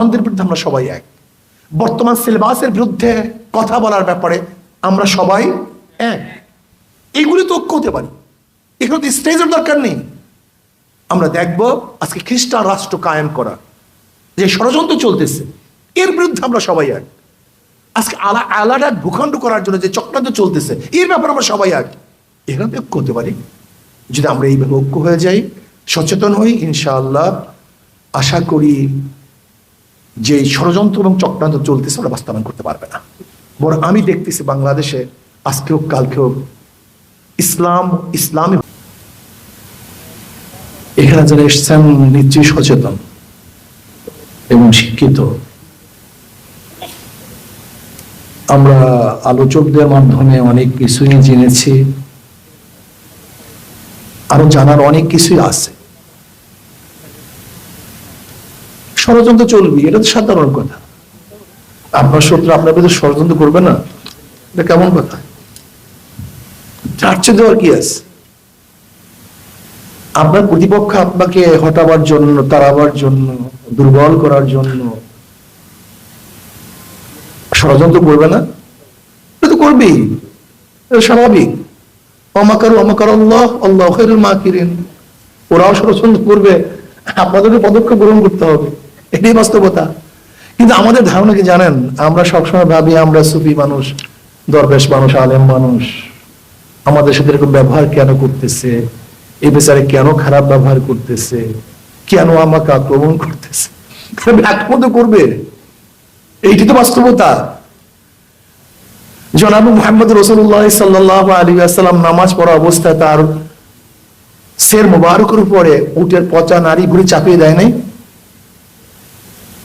আমাদের বিরুদ্ধে আমরা সবাই এক। বর্তমান সিলেবাসের বিরুদ্ধে কথা বলার ব্যাপারে আমরা সবাই এক। এগুলি তো ঐক্য হতে পারি। এগুলো তো স্টেজের দরকার নেই। আমরা দেখব আজকে খ্রিস্টান রাষ্ট্র কায়েম করা, যে ষড়যন্ত্র চলতেছে, এর বিরুদ্ধে আমরা সবাই এক। আজকে আলা আলাদা ভূখণ্ড করার জন্য যে চক্রান্ত চলতেছে, এর ব্যাপারে আমরা সবাই এক। এখানে তো ঐক্য হতে পারি। যদি আমরা এইভাবে ঐক্য হয়ে যাই, সচেতন হই, ইনশাআল্লাহ, আশা করি যে ষড়যন্ত্র এবং চক্রান্ত চলতেছে ওরা বাস্তবায়ন করতে পারবে না। বরং আমি দেখতেছি বাংলাদেশে আজকেও, কালকেও ইসলাম, ইসলামী এখানে যারা এসছেন নিশ্চয়ই সচেতন এবং শিক্ষিত। আমরা আলোচকদের মাধ্যমে অনেক কিছুই জেনেছি। আরও জানার অনেক কিছুই আছে। ষড়যন্ত্র চলবি, এটা তো সাধারণ কথা। আপনার শত্রু আপনার বিরুদ্ধে ষড়যন্ত্র করবে না, এটা কেমন কথা? চার্চে দেওয়ার কি আছে? আপনার প্রতিপক্ষ আপনাকে হটাবার জন্য, তাড়াবার জন্য, দুর্বল করার জন্য ষড়যন্ত্র করবে না? এটা তো করবেই স্বাভাবিক। অমাকার অমাকার আল্লাহ আল্লাহ খেরুল মাকিরিন। ওরাও ষড়যন্ত্র করবে আপনাদেরকে পদক্ষেপ গ্রহণ করতে হবে। এটাই বাস্তবতা। কিন্তু আমাদের ধারণা কি জানেন? আমরা সবসময় ভাবি আমরা সুফি মানুষ, দরবেশ মানুষ, আলেম মানুষ। আমাদের সাথে এরকম ব্যবহার কেন করতেছে? এই বেচারে কেন খারাপ ব্যবহার করতেছে? কেন আমাকে আক্রমণ করতেছে? আক্রমণ করবে। এইটি তো বাস্তবতা। জনাব মোহাম্মদ রসুল্লাহ সাল্লাহ আলী আসাল্লাম নামাজ পড়া অবস্থায় তার শের মোবারকের উপরে উটের পচা নারী ঘুরে চাপিয়ে দেয় নাই?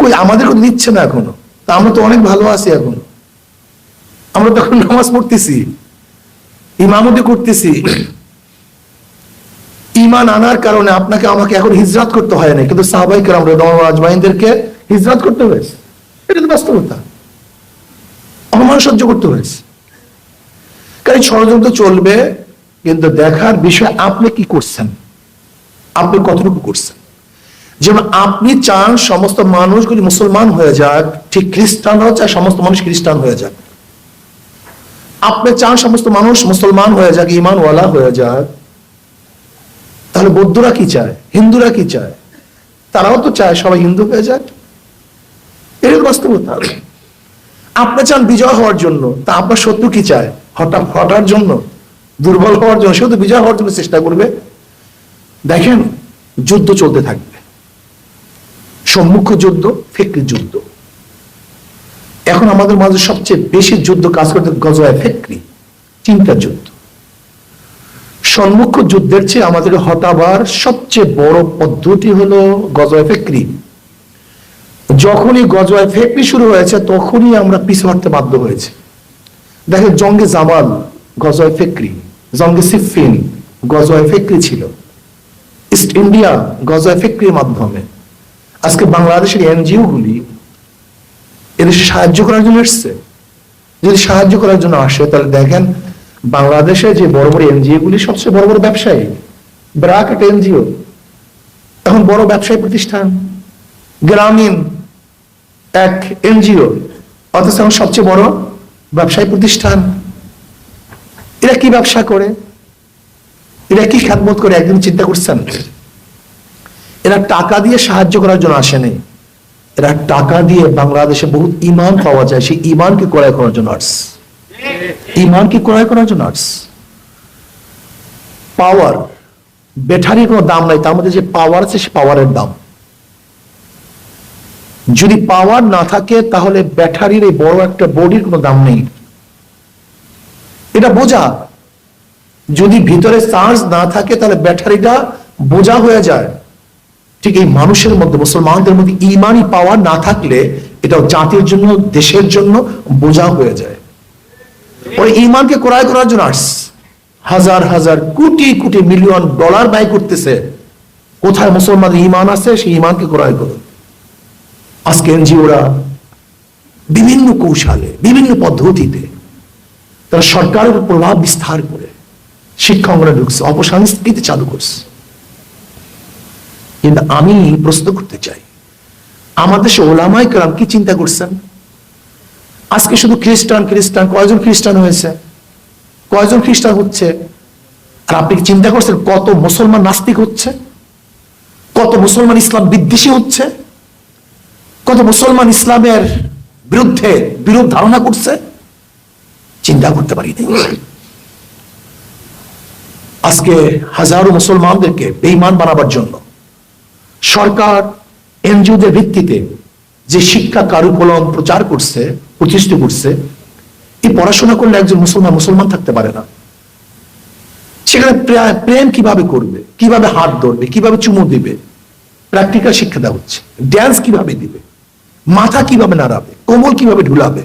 কই আমাদের কথা দিচ্ছে না এখনও। তা আমরা তো অনেক ভালো আছি এখন। আমরা তো এখন নামাজ পড়তেছি, ইমামতি করতেছি। ইমান আনার কারণে আপনাকে, আমাকে এখন হিজরাত করতে হয় না কিন্তু সাহাবাই কেরাম রেদমান আজমাইনদেরকে হিজরাত করতে হয়েছে। এটা তো বাস্তবতা। অপমান সহ্য করতে হয়েছে। কারণ ষড়যন্ত্র চলবে, কিন্তু দেখার বিষয় আপনি কি করছেন? আপনি কতটুকু করছেন? যেমন আপনি চান সমস্ত মানুষগুলি মুসলমান হয়ে যাক, ঠিক খ্রিস্টানরাও চায় সমস্ত মানুষ খ্রিস্টান হয়ে যাক। আপনি চান সমস্ত মানুষ মুসলমান হয়ে যাক ইমানওয়ালা হয়ে যাক। তাহলে বৌদ্ধরা কি চায়? হিন্দুরা কি চায়? তারাও তো চায় সবাই হিন্দু হয়ে যাক। এর বাস্তবতা। আপনি চান বিজয় হওয়ার জন্য, তা আপনার শত্রু কি চায়? হঠাৎ হটার জন্য, দুর্বল হওয়ার জন্য সেও তো বিজয় হওয়ার জন্য চেষ্টা করবে। দেখেন, যুদ্ধ চলতে থাকবে। সম্মুখ যুদ্ধ ফেকরি যুদ্ধ এখন আমাদের মাঝে সবচেয়ে বেশি যুদ্ধ কাজ করতে গজওয়ায় ফেকরি চিন্তা যুদ্ধ। সম্মুখ যুদ্ধের চেয়ে আমাদের হটাবার সবচেয়ে বড় পদ্ধতি হলো গজওয়ায় ফেকরি। যখনই গজওয়ায় ফেকরি শুরু হয়েছে, তখনই আমরা পিছু হটতে বাধ্য হয়েছে। দেখেন, জঙ্গে জামাল গজওয়ায় ফেকরি, জঙ্গে সিফিন গজওয়ায় ফেকরি ছিল। ইস্ট ইন্ডিয়া গজওয়ায় ফেকরির মাধ্যমে। আজকে বাংলাদেশের এনজিও গুলি এদের সাহায্য করার জন্য এসছে। যদি সাহায্য করার জন্য আসে, তাহলে দেখেন বাংলাদেশে যে বড় বড় এনজিও গুলি সবচেয়ে বড় বড় ব্যবসায়ী, ব্রাক একটা এনজিও। এখন বড় ব্যবসায়ী প্রতিষ্ঠান, গ্রামীণ এক এনজিও, অথচ এখন সবচেয়ে বড় ব্যবসায়ী প্রতিষ্ঠান। এরা কি ব্যবসা করে? এরা কি খ্যাতবোধ করে? একদিন চিন্তা করছেন? এরা টাকা দিয়ে সাহায্য করার জন্য আসেনি এরা টাকা দিয়ে বাংলাদেশে বহুত ইমান পাওয়া যায়, সেই ইমানকে ক্রয় করার জন্য আর্টস ইমানকে ক্রয় করার জন্য আর্টস পাওয়ার ব্যাটারির কোনো দাম নাই, তার মধ্যে যে পাওয়ার আছে, সে পাওয়ারের দাম। যদি পাওয়ার না থাকে, তাহলে ব্যাটারির এই বড় একটা বডির কোনো দাম নেই। এটা বোঝা। যদি ভিতরে চার্জ না থাকে, তাহলে ব্যাটারিটা বোঝা হয়ে যায়। ঠিক এই মানুষের মধ্যে, মুসলমানদের মধ্যে ইমানই পাওয়ার না থাকলে এটা জাতির জন্য, দেশের জন্য বোঝা হয়ে যায়। ওই ইমানকে ক্রয় করার জন্য আস হাজার হাজার কোটি কোটি মিলিয়ন ডলার ব্যয় করতেছে। কোথায় মুসলমানের ইমান আছে, সেই ইমানকে ক্রয় করুন। আজকে এনজিওরা বিভিন্ন কৌশলে, বিভিন্ন পদ্ধতিতে তারা সরকারের প্রভাব বিস্তার করে শিক্ষা অঙ্গনে ঢুকছে, অপসংস্কৃতি চালু করছে। কিন্তু আমি প্রশ্ন করতে চাই আমাদের দেশে ওলামাই কালাম কি চিন্তা করছেন? আজকে শুধু খ্রিস্টান খ্রিস্টান, কয়জন খ্রিস্টান হয়েছে? কয়জন খ্রিস্টান হচ্ছে? আর আপনি চিন্তা করছেন কত মুসলমান নাস্তিক হচ্ছে? কত মুসলমান ইসলাম বিদ্বেষী হচ্ছে? কত মুসলমান ইসলামের বিরুদ্ধে বিরোধ ধারণা করছে? চিন্তা করতে পারি আজকে হাজারো মুসলমানদেরকে বেইমান বানাবার জন্য সরকার এনজিওদের ভিত্তিতে যে শিক্ষা কারুকলম প্রচার করছে, প্রতিষ্ঠিত করছে, এই পড়াশোনা করলে একজন মুসলমান মুসলমান থাকতে পারে না। সেখানে প্রেম কীভাবে করবে? কীভাবে হাত ধরবে? কীভাবে চুমু দিবে? প্র্যাকটিক্যাল শিক্ষা দেওয়া হচ্ছে। ড্যান্স কীভাবে দিবে? মাথা কীভাবে নাড়াবে? কোমল কীভাবে ঢুলাবে?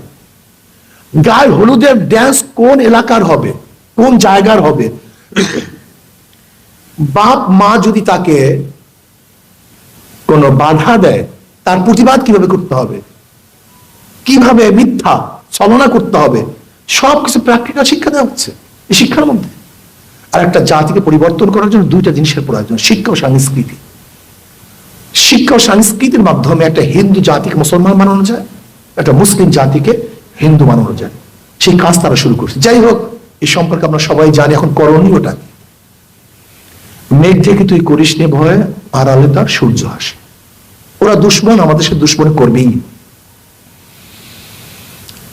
গায়ে হলুদের ড্যান্স কোন এলাকার হবে? কোন জায়গার হবে? বাপ মা যদি তাকে কোনো বাধা দেয়, তার প্রতিবাদ কীভাবে করতে হবে? কীভাবে মিথ্যা ছলনা করতে হবে? সব কিছু প্র্যাকটিক্যাল শিক্ষা দেওয়া হচ্ছে এই শিক্ষার মধ্যে। আর একটা জাতিকে পরিবর্তন করার জন্য দুইটা জিনিসের প্রয়োজন, শিক্ষা ও সংস্কৃতি। শিক্ষা ও সংস্কৃতির মাধ্যমে একটা হিন্দু জাতিকে মুসলমান বানানো যায়, একটা মুসলিম জাতিকে হিন্দু বানানো যায়। সেই কাজ তারা শুরু করছে। যাই হোক, এই সম্পর্কে আমরা সবাই জানি এখন করণীয়টা মেঘ থেকে তুই করিস নে ভয় আড়ালে তার সূর্য হাসে ওরা দুশ্মন, আমাদের সে দুশ্মন করবেই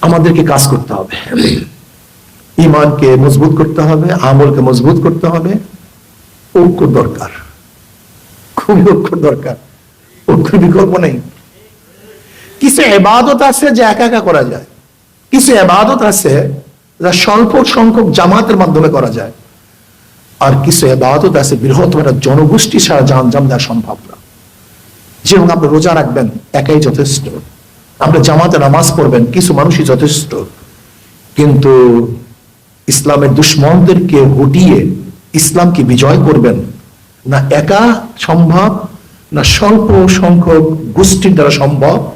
আমাদেরকে কাজ করতে হবে। ইমানকে মজবুত করতে হবে, আমলকে মজবুত করতে হবে। ঐক্য দরকার। খুবই ঐক্য দরকার। ঐক্যের বিকল্প নেই। কিছু এবাদত আছে যে একা একা করা যায়। কিছু এবাদত আছে যা স্বল্প সংখ্যক জামাতের মাধ্যমে করা যায়। আর কিছু এবাদত আছে বৃহত্তম একটা জনগোষ্ঠী ছাড়া জানজাম দেওয়া সম্ভব। যেমন আপনি রোজা রাখবেন, একাই যথেষ্ট। আপনি জামাতে নামাজ পড়বেন, কিছু মানুষই যথেষ্ট। কিন্তু ইসলামের দুশ্মনদেরকে হটিয়ে ইসলামকে বিজয় করবেন, না একা সম্ভব, না স্বল্প সংখ্যক গোষ্ঠীর দ্বারা সম্ভব,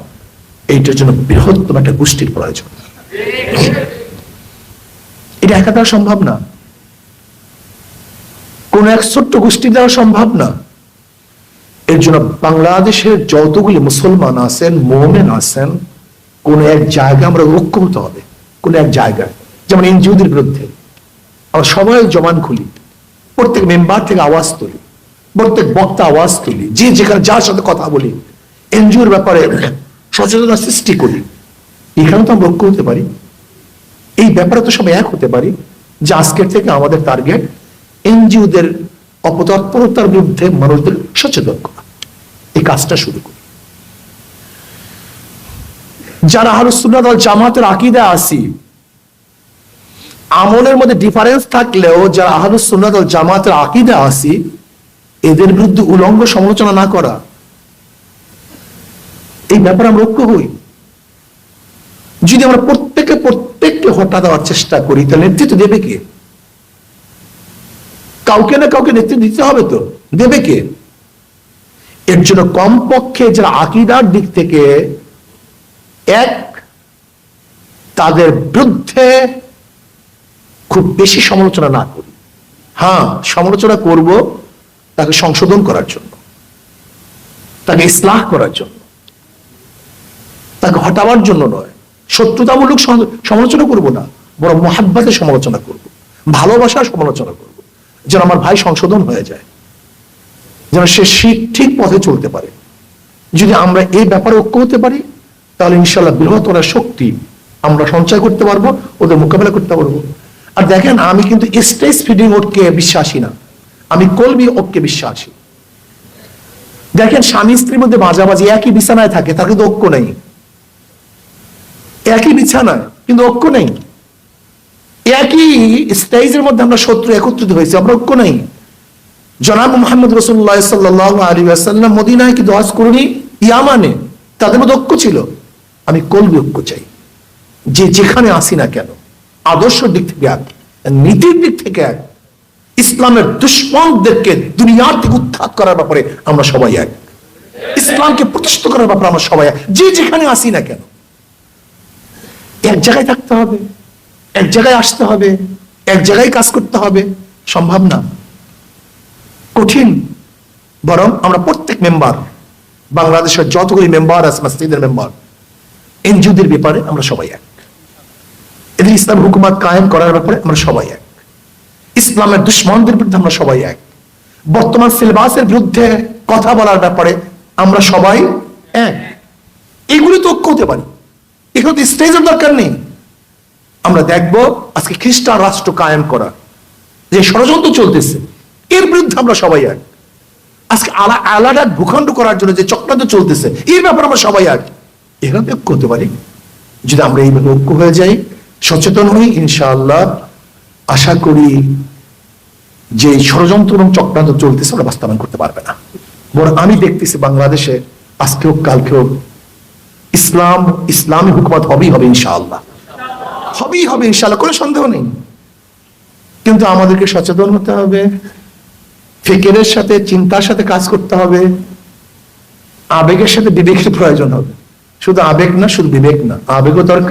এইটার জন্য বৃহত্তম একটা গোষ্ঠীর প্রয়োজন। এটা একা দ্বারা সম্ভব না। কোন এক ছোট্ট গোষ্ঠীর দ্বারা সম্ভব না। এর জন্য বাংলাদেশের যতগুলি মুসলমান আছেন, মোমেন আছেন, কোন এক জায়গায় আমরা ঐক্য হতে হবে, কোন এক জায়গায়। যেমন এনজিওদের বিরুদ্ধে আমরা সবাই জমান খুলি, প্রত্যেক মেম্বার থেকে আওয়াজ তুলি, প্রত্যেক বক্তা আওয়াজ তুলি, যে যেখানে যার সাথে কথা বলি, এনজিওর ব্যাপারে সচেতনতা সৃষ্টি করি। এখানে তো আমরা ঐক্য হতে পারি। এই ব্যাপারে তো সবাই এক হতে পারি যে আজকের থেকে আমাদের টার্গেট এনজিওদের অপতৎপরতার বিরুদ্ধে মানুষদের সচেতন করা। এই কাজটা শুরু করি। যারা আহলুসুন্নাত ওয়াল জামাতের আকীদা আসি আমলের মধ্যে ডিফারেন্স থাকলেও যারা আহলুসুন্নাত ওয়াল জামাতের আকীদা আসি এদের বিরুদ্ধে উলঙ্গ সমালোচনা না করা, এই ব্যাপারে আমরা ঐক্য হই। যদি আমরা প্রত্যেকে প্রত্যেককে হটা দেওয়ার চেষ্টা করি, তাহলে নেতৃত্ব দেবে কে? কাউকে না কাউকে নেতৃত্ব দিতে হবে তো? দেবে কে? এর জন্য কমপক্ষে যারা আকিদার দিক থেকে এক, তাদের বিরুদ্ধে খুব বেশি সমালোচনা না করি। হ্যাঁ সমালোচনা করব তাকে সংশোধন করার জন্য, তাকে ইসলাহ করার জন্য, তাকে হটাবার জন্য নয়। শত্রুতামূলক সমালোচনা করব না, বরং মহাব্বাতের সমালোচনা করব, ভালোবাসার সমালোচনা করব, যেন আমার ভাই সংশোধন হয়ে যায়। যেন সে ঠিক পথে চলতে পারে। যদি আমরা এই ব্যাপারে ঐক্য হতে পারি, তাহলে ইনশাল্লাহ বৃহত্তর শক্তি আমরা সঞ্চয় করতে পারব, ওদের মোকাবেলা করতে পারব। আর দেখেন, আমি কিন্তু স্টেজ ফিডিং ওটকে বিশ্বাসী না। আমি কলবি ওটকে বিশ্বাসী। দেখেন, স্বামী স্ত্রীর মধ্যে মাঝামাঝি একই বিছানায় থাকে, তার কিন্তু ঐক্য নেই। একই বিছানায়, কিন্তু ঐক্য নেই। একই স্টেজের মধ্যে আমরা শত্রু একত্রিত হয়েছি, আমরা ঐক্য নেই। জনাব মোহাম্মদ রসুল্লাহ সাল্লাহ আলী আসাল্লাম মদিনায় কি দোয়াজ করুনি? ইয়ামানে তাদের মধ্যে ঐক্য ছিল। আমি কলবি ঐক্য চাই। যে যেখানে আসি না কেন, আদর্শ দিক থেকে এক, নীতির দিক থেকে এক, ইসলামের দুশ্মনদেরকে দুনিয়ার থেকে উৎখাত করার ব্যাপারে আমরা সবাই এক। ইসলামকে প্রতিষ্ঠিত করার ব্যাপারে আমরা সবাই এক। যে যেখানে আসি না কেন, এক জায়গায় থাকতে হবে, এক জায়গায় আসতে হবে, এক জায়গায় কাজ করতে হবে, সম্ভব না। কঠিন। বরং আমরা প্রত্যেক মেম্বার বাংলাদেশের যতগুলি মেম্বার আছে, মসজিদের মেম্বার এনজিওদের ব্যাপারে আমরা সবাই এক। এদের ইসলাম হুকুমাত কায়েম করার ব্যাপারে আমরা সবাই এক। ইসলামের দুশ্মনদের বিরুদ্ধে আমরা সবাই এক। বর্তমান সিলেবাসের বিরুদ্ধে কথা বলার ব্যাপারে আমরা সবাই এক। এগুলি তো ঐক্য হতে পারি। এগুলো তো স্টেজের দরকার নেই। আমরা দেখব আজকে খ্রিস্টান রাষ্ট্র কায়েম করা যে ষড়যন্ত্র চলতেছে। এর বিরুদ্ধে আমরা সবাই এক। আজকে আলা আলাদা ভূখণ্ড করার জন্য যে চক্রান্ত চলতেছে, এর ব্যাপারে আমরা সবাই এক। এখানে ঐক্য হতে পারি। যদি আমরা এইভাবে ঐক্য হয়ে যাই, সচেতন হই, ইনশাআল্লাহ। আশা করি যে ষড়যন্ত্র এবং চক্রান্ত চলতেছে, ওরা বাস্তবায়ন করতে পারবে না। বরং আমি দেখতেছি বাংলাদেশে আজকেও, কালকেও ইসলাম, ইসলামী হুকুমত হবেই হবে, ইনশাআল্লাহ। হবেই হবে, ইনশাআল্লাহ, কোনো সন্দেহ নেই। কিন্তু আমাদেরকে সচেতন হতে হবে। ফিকিরের সাথে, চিন্তার সাথে কাজ করতে হবে। আবেগের সাথে বিবেকের প্রয়োজন হবে। শুধু আবেগ না, শুধু বিবেক না। আবেগও দরকার।